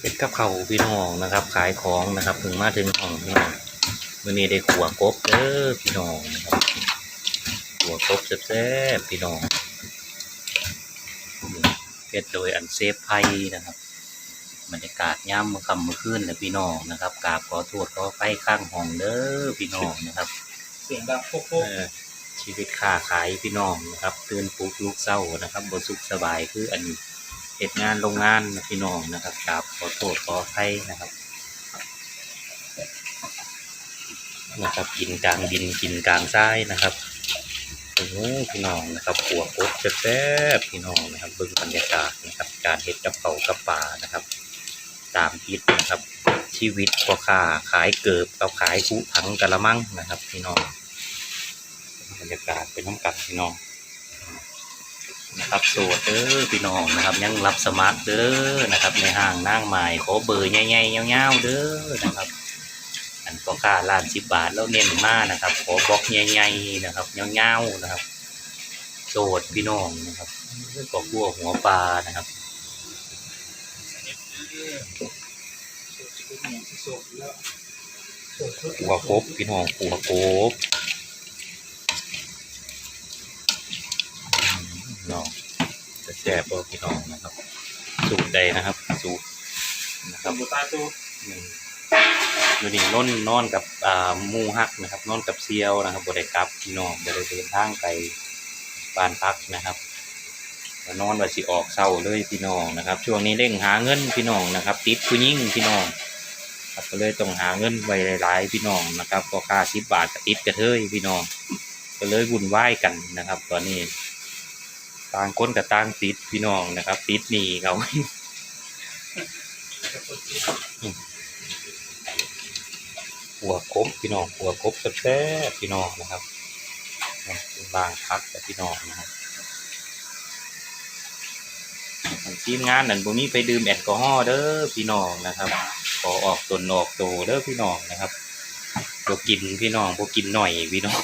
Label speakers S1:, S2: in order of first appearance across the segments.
S1: เป็นกับเขาวพี่น้องนะครับ ขายของนะครับถึงมาถึงห้องพี่น้องวันนี้ได้ขัวกบเด้อพี่น้องนะครับขัวกบแซ่บๆพี่น้องเพ็ดโดยอันเซฟไพนะครับบรรยากาศย่ำมื่อค่ำเมื่อคืนเลยพี่น้องนะครับกราบขอโทษขอไฟข้างห้องเด้อพี่น้องนะครับ
S2: เสียงดังโป๊ก
S1: เออชีวิตค้าขายพี่น้องนะครับตื่นปลุกลูกเศร้านะครับบสุขสบายคืออัน เหตุงานโรงงานพี่น้องนะครับกราบขอโทษขอให้นะครับนะครับกินกลางดินกินกลางทรายนะครับโอ้โพี่น้องนะครับขัวกบแซ่บพี่น้องนะครับเบิ่งบรรยากาศนะครับการเฮ็ดกับเขากับป่านะครับ ตามคิดนะครับ ชีวิตพ่อค้าขายเกิบกับขายคุถังกะละมังนะครับ พี่น้องบรรยากาศเป็นน้ำกัดพี่น้อง นะครับโสดเด้อพี่น้องนะครับ ยังรับสมัครเด้อนะครับ ในห้างนั่งหม่ขอเบอร์ใหญ่ๆยาวๆเด้อนะครับ อันก็ค่าล้านสิบบาทแล้วเน้นมากนะครับ ขอบล็อกใหญ่ๆนะครับยาวๆนะครับโสดพี่น้องนะครับก็กลัวหัวปลานะครับ
S2: สดแล้วสด
S1: หัวกบพี่น้องหัวกบพี่น้องจะแซ่บบ่พี่น้องนะครับ สูตรใดนะครับ สูตรนะครับ
S2: ตาตัว
S1: อืมอยู่นี่นอนนอนกับอ่ามูฮักนะครับ นอนกับเซียวนะครับบริกลับพี่น้องบริเดินทางไปบ้านพักนะครับนอนว่าสิออกเศร้าเลยพี่น้องนะครับ ช่วงนี้เร่งหาเงินพี่น้องนะครับติดผู้ยิ่งพี่น้องครับก็เลยต้องหาเงินไว้หลายๆพี่น้องนะครับ ก็ค่าสิบบาทกับติดกระเทยพี่น้อง ก็เลยวุ่นวายกันนะครับ ตอนนี้ ต่างคนกับต่างติดพี่น้องนะครับติดหนีเขาหัวกบพี่น้องหัวกบแซ่บๆพี่น้องนะครับบางพักกับพี่น้องนะครับทีมงานนั่นบ่มีไปดื่มแอลกอฮอล์เด้อพี่น้องนะครับ ขอออกตนออกโตเด้อพี่น้องนะครับบ่กินพี่น้องบ่กินหน่อยพี่น้อง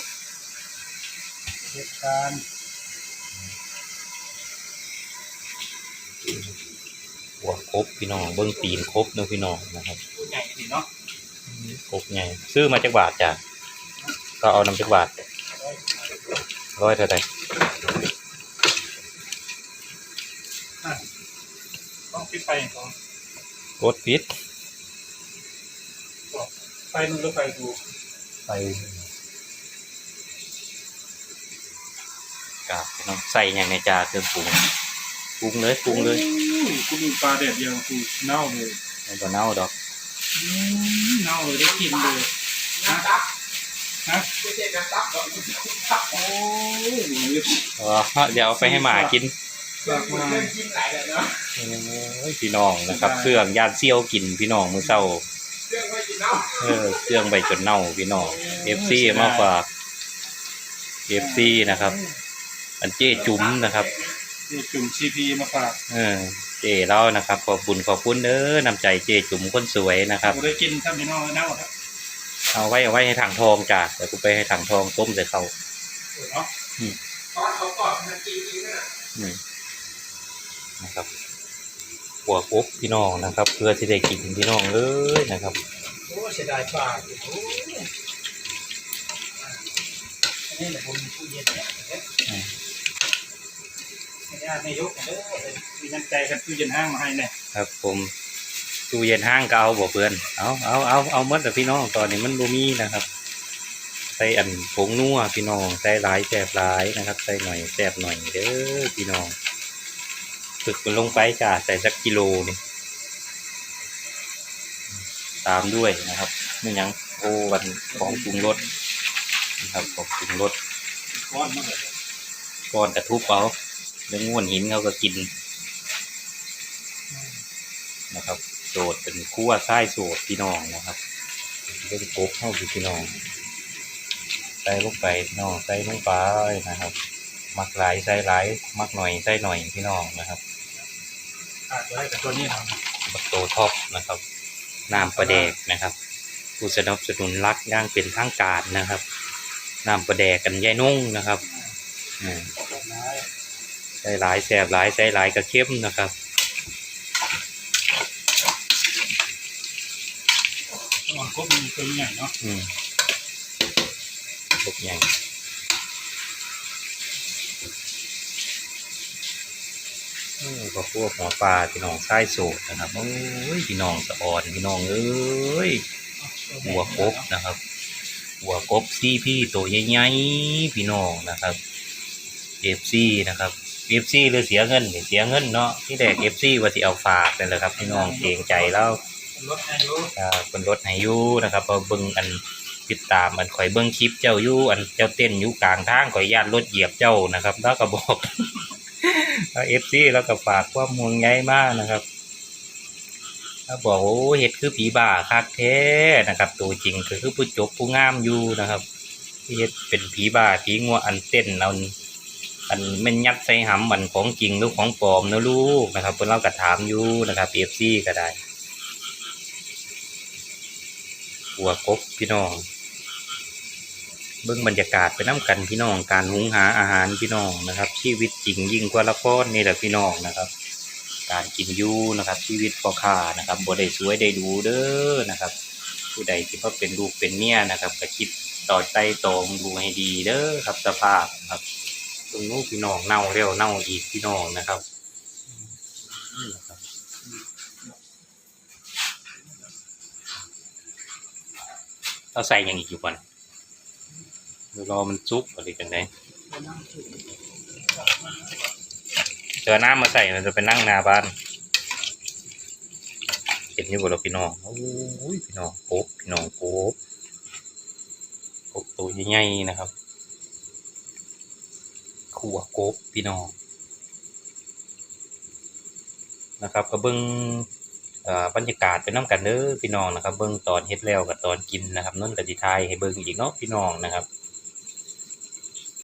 S2: เหตุการณ์
S1: หัวกบพี่น้องเบิ้งตีนครบเด้อพี่น้องนะครับ
S2: ตัวใหญ่ดีเนาะ
S1: กบไงซื้อมาจากบาทจ้ะก็เอานำจากบาทร้อยเท่าไหร่
S2: ต้องปิดไฟก่อน
S1: กดปิด
S2: ไฟมันก็ไฟดู
S1: ไปกาบพี่น้องใส่อย่างในจาเครื่องปรุง ปรุงเลยปรุงเลย
S2: กูดูปลาแดดเดียวกูเน่าเลย
S1: ไม่ต้องเน่าดอก
S2: เน่าเลยได้กินเลยนะฮะ
S3: ไม่ใช่น้ำซับหรอกซับ
S2: โอ้ย
S1: อ๋อเดี๋ยวเอาไปให้หมากิน
S2: ฝากมา
S3: เรื่องกินไหลเลยเนาะ
S1: เอ้ยพี่น้องนะครับ เครื่องย่านเซี่ยวกินพี่น้องมื้อเช้า
S3: เรื่องไม่กินเนาะ
S1: เออเครื่องใบจนเน่าพี่น้องเอฟซีมากกว่าเอฟซีนะครับ อันเจ้จุ๋มนะครับ
S2: นี่จุ่มซีพีมาฝาก
S1: เออเจ้เล่านะครับ ขอบคุณขอบคุณเด้อนำใจเจ้จุ๋มคนสวยนะครับ
S2: กูได้กินท่านพี่น้องเน่าครับ
S1: เอาไว้เอาไว้ให้ถังทองจ้ะเดี๋ยวกูไปให้ถังทองต้มใส่เขา
S2: เนาะ
S3: ตอนเขาก่อนมันกินจริงนะ
S1: อืมนะครับหัวกบพี่น้องนะครับ เพื่อที่ได้กินพี่น้องเลยนะครับ
S2: โอ้เสียดายปลาโอ้อันนี้แหละผมมีตู้เย็นเนี่ย ญาตินายกเด้อมีน้ำใจกันตู้เย็นห้างมาให้เนี่ย
S1: ครับ ผมตู้เย็นห้างก็เอาบ่เพื่อนเอาเอาเอาเอาหมดแต่พี่น้องตอนนี้มันบ่มีนะครับใส่อันผงนัวพี่น้องใส่หลายแสบหลายนะครับ ใส่หน่อยแสบหน่อยเด้อพี่น้องฝึกมันลงไปจ้าใส่สักกิโลนี่ตามด้วยนะครับไม่หยังโอ้วันของปรุงรสนะครับของปรุงรส
S2: ก้อนมาเลย
S1: ก้อนกระทุบเอา แล้วง่วนหินเขาก็กิน นะครับโสดเป็นคั่วไส้โสดพี่น้องนะครับเป็นกบเข้าคือพี่น้องใส่ลงไปพี่น้องใส่ลงไปนะครับ มักหลายใส่หลายมักหน่อยใส่หน่อยพี่น้องนะครับ
S2: ขาดไว้กับตัวนี้ครับ
S1: บักโตท็อปนะครับน้ำประแดกนะครับผู้สนับสนุนรักย่างเป็นทางการนะครับน้ำประแดกกันยายนุ่งนะครับอืม ใส่หลายแสบหลายใส่หลายกระเข้มนะครับ
S2: ก็มีตัวใหญ่เนาะ
S1: อืมพวกใหญ่โอ้ก็พวกหัวปลาพี่น้องไส้โสดนะครับโอ้ยพี่น้องสะอ่อนพี่น้องเอ้ยหัวกบนะครับ หัวกบซีพี่ตัวใหญ่ๆพี่น้องนะครับเอฟซีนะครับ เอฟซีหรือเสียเงินเสียเงินเนาะที่แรกเอฟซีว่าสิเอาฝากนั่นแหละครับพี่น้องเกรงใจแล้ว
S2: รถอายุ
S1: อ่าเป็นรถให้อยู่นะครับเพอเบิ่งอันติดตามอันข่อยเบิ่งคลิปเจ้าอยู่อันเจ้าเต้นยู่กลางทางข่อยย่านรถเหยียบเจ้านะครับ แล้วก็บอกเอฟซีแล้วก็ฝากความห่วงใยมากนะครับแล้วบอกโอ้เฮ็ดคือผีบ้าคักแท้นะครับ ตัวจริงคือผู้จบผู้งามอยู่นะครับเฮ็ดเป็นผีบ้าผีงัวอันเต้นเอา อันแม่นยัดใส่หำมันของจริงหรือของปลอมนะลูกนะครับเพิ่นเราก็ถามอยู่นะครับเอฟซีก็ได้หัวกบพี่น้อง เบื้องบรรยากาศไปน้ำกันพี่น้องการหุงหาอาหารพี่น้องนะครับ ชีวิตจริงยิ่งกว่าละครนี่แหละพี่น้องนะครับ การกินอยู่นะครับ ชีวิตพอค้านะครับบ่ได้สวยได้ดูเด้อนะครับ ผู้ใดที่ว่าเป็นลูกเป็นเมียนะครับก็คิดต่อใจตรงดูให้ดีเด้อครับสภาพครับ ตรงนู้นพี่น้องเน่าเร็วเน่าอีกพี่น้องนะครับเราใส่ยังอีกอยู่ก่อนเดี๋ยวรอมันซุกอะไรกันไดเจอน้ำมาใส่มันจะไปนั่งนาบ้านเห็นอยู่บ่เราพี่น้องโอ้ยพี่น้องโกบพี่น้องโกบโกบตัวใหญ่ๆนะครับ ขัวโกบพี่น้องนะครับก็เบิ้งเอ่อบรรยากาศเป็นน้ำกันเด้อพี่น้องนะครับ เบิ้งตอนเฮ็ดแล้วกับตอนกินนะครับนนกับจิทยให้เบิ้งอีกเนาะพี่น้องนะครับ